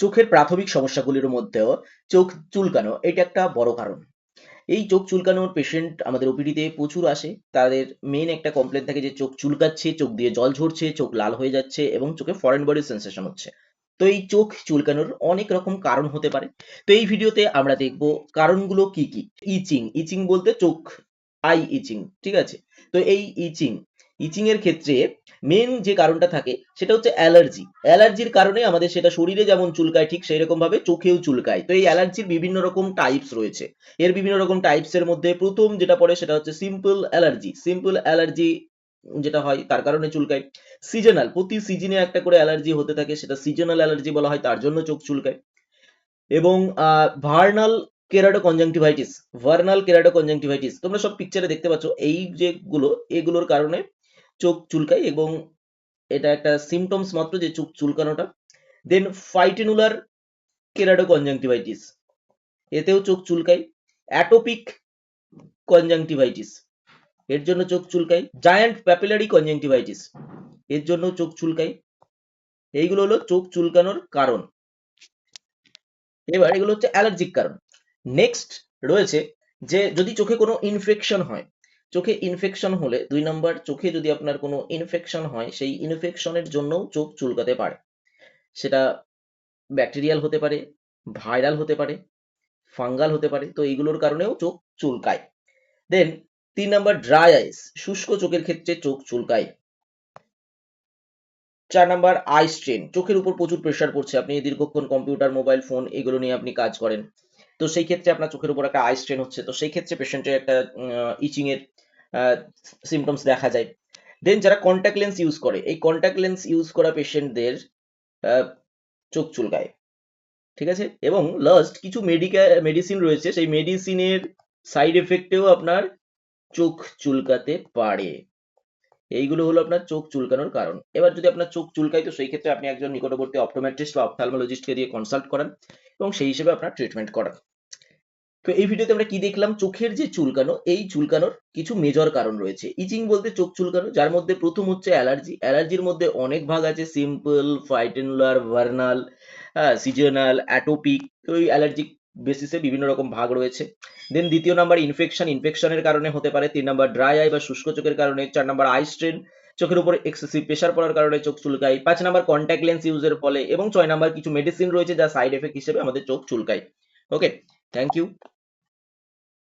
চোখের প্রাথমিক সমস্যাগুলির মধ্যেও চোখ চুলকানো, এটা একটা বড় কারণ। এই চোখ চুলকানোর পেশেন্ট আমাদের ওপিডিতে প্রচুর আসে। তাদের মেন একটা কমপ্লেন থাকে যে চোখ চুলকাচ্ছে, চোখ দিয়ে জল ঝরছে, চোখ লাল হয়ে যাচ্ছে এবং চোখে ফরেন বডি সেন্সেশন হচ্ছে। তো এই চোখ চুলকানোর অনেক রকম কারণ হতে পারে। তো এই ভিডিওতে আমরা দেখব কারণগুলো কি কি? ইচিং ইচিং বলতে চোখ আই ইচিং ঠিক আছে? তো এই ইচিং ইচিং এর ক্ষেত্রে মেন যে কারণটা থাকে, সেটা হচ্ছে অ্যালার্জি। অ্যালার্জির কারণে আমাদের সেটা শরীরে যেমন চুলকায়, ঠিক সেই রকম ভাবে চোখেও চুলকায়। তো এই অ্যালার্জির বিভিন্ন রকম টাইপস রয়েছে। এর বিভিন্ন রকম টাইপস এর মধ্যে প্রথম যেটা পড়ে সেটা হচ্ছে সিম্পল অ্যালার্জি। সিম্পল অ্যালার্জি যেটা হয়, তার কারণে চুলকায়। সিজনাল প্রতি সিজনে একটা করে অ্যালার্জি হতে থাকে, সেটা সিজনাল অ্যালার্জি বলা হয়, তার জন্য চোখ চুলকায়। এবং vernal kerato conjunctivitis vernal kerato conjunctivitis তোমরা সব পিকচারে দেখতে পাচ্ছ, এই যেগুলো এগুলোর কারণে চোখ চুলকায় এবং এটা একটা সিমটমস মাত্র যে চোখ চুলকানোটা। দেন ফাইটেনুলার কেরাটো কনজাংটিভাইটিস এতেও চোখ চুলকায়। অ্যাটোপিক কনজাংটিভাইটিস এর জন্য চোখ চুলকায়। জায়ান্ট প্যাপিলারি কনজাংটিভাইটিস এর জন্য চোখ চুলকায়। এইগুলো হলো চোখ চুলকানোর কারণ। এবার এগুলো হচ্ছে অ্যালার্জিক কারণ। নেক্সট রয়েছে যে যদি চোখে কোনো ইনফেকশন হয়, চোখে ইনফেকশন হলে দুই নম্বর চোখে যদি আপনার কোনো ইনফেকশন হয়, সেই ইনফেকশনের জন্য চোখ চুলকাতে পারে। সেটা ব্যাকটেরিয়াল হতে পারে ভাইরাল হতে পারে ফাঙ্গাল হতে পারে, তো এইগুলোর কারণেও চোখ চুলকায়। দেন তিন নম্বর ড্রাই আইস শুষ্ক চোখের ক্ষেত্রে চোখ চুলকায়। চার নাম্বার আই স্ট্রেন চোখের উপর প্রচুর প্রেশার পড়ছে। আপনি দীর্ঘক্ষণ কম্পিউটার মোবাইল ফোন এগুলো নিয়ে আপনি কাজ করেন। তো সেই ক্ষেত্রে আপনার চোখের উপর একটা আই স্ট্রেন হচ্ছে। তো সেই ক্ষেত্রে পেশেন্টের একটা ইচিং এর সিমটমস দেখা যায়। দেন যারা কন্ট্যাক্ট লেন্স ইউজ করে, এই কন্ট্যাক্ট লেন্স ইউজ করা পেশেন্টদের চোখ চুলকায়। ঠিক আছে? এবং লাস্ট কিছু মেডিকেল মেডিসিন রয়েছে, সেই মেডিসিনের সাইড এফেক্টেও আপনার চোখ চুলকাতে পারে। এইগুলো হলো আপনার চোখ চুলকানোর কারণ। এবার যদি আপনার চোখ চুলকায়, তো সেই ক্ষেত্রে আপনি একজন নিকটবর্তী অপটোমেট্রিস্ট বা অপথালমোলজিস্টকে দিয়ে কনসাল্ট করান এবং সেই হিসেবে আপনার ট্রিটমেন্ট করান। তো এই ভিডিওতে আমরা কি দেখলাম? চোখের যে চুলকানো, এই চুলকানোর কিছু মেজর কারণ রয়েছে। ইচিং বলতে চোখ চুলকানো, যার মধ্যে প্রথম হচ্ছে অ্যালার্জি। অ্যালার্জির মধ্যে অনেক ভাগ আছে সিম্পল ফাইটেনুলার ভার্নাল সিজনাল অ্যাটোপিক তো এই অ্যালার্জিক বেসিসে বিভিন্ন রকম ভাগ রয়েছে। দেন দ্বিতীয় নাম্বার ইনফেকশন ইনফেকশনের কারণে হতে পারে। তিন নাম্বার ড্রাই আই বা শুষ্ক চোখের কারণে, চার নাম্বার আই স্ট্রেন চোখের উপর এক্সেসিভ প্রেশার পড়ার কারণে চোখ চুলকায়। পাঁচ নাম্বার কন্ট্যাক্ট লেন্স ইউজের ফলে এবং ছয় নাম্বার কিছু মেডিসিন রয়েছে যা সাইড এফেক্ট হিসেবে আমাদের চোখ চুলকায়। Okay thank you